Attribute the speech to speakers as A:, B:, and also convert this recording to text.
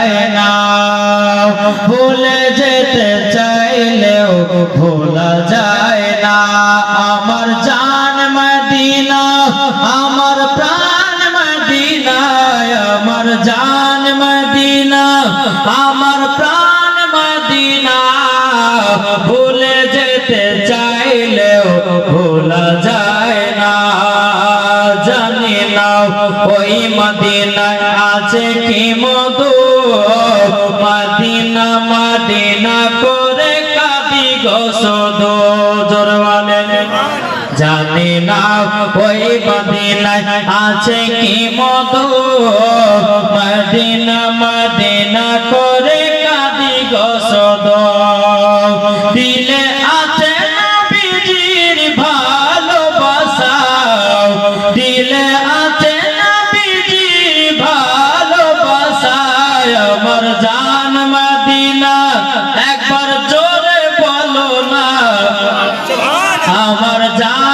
A: যায় না ভুলে যেতে চাইলেও ভোলা যায় না আমার জান মদিনা, আমার প্রাণ মদিনা, আমার জান মদিনা, আমার প্রাণ মদিনা। ভুলে যেতে চাইলেও ভোলা যায় না জানি না ওই মদিনায় আছে কি মধু? মদিনা মদিনা করে কাঁদি গোসদ জোরওয়ালে জানি না ওই মদিনায় আছে কি মধু। মদিনা মদিনা করে কাঁদি গোসদ আমার জান মদিনা। একবার জোরে বলো না। আমার জান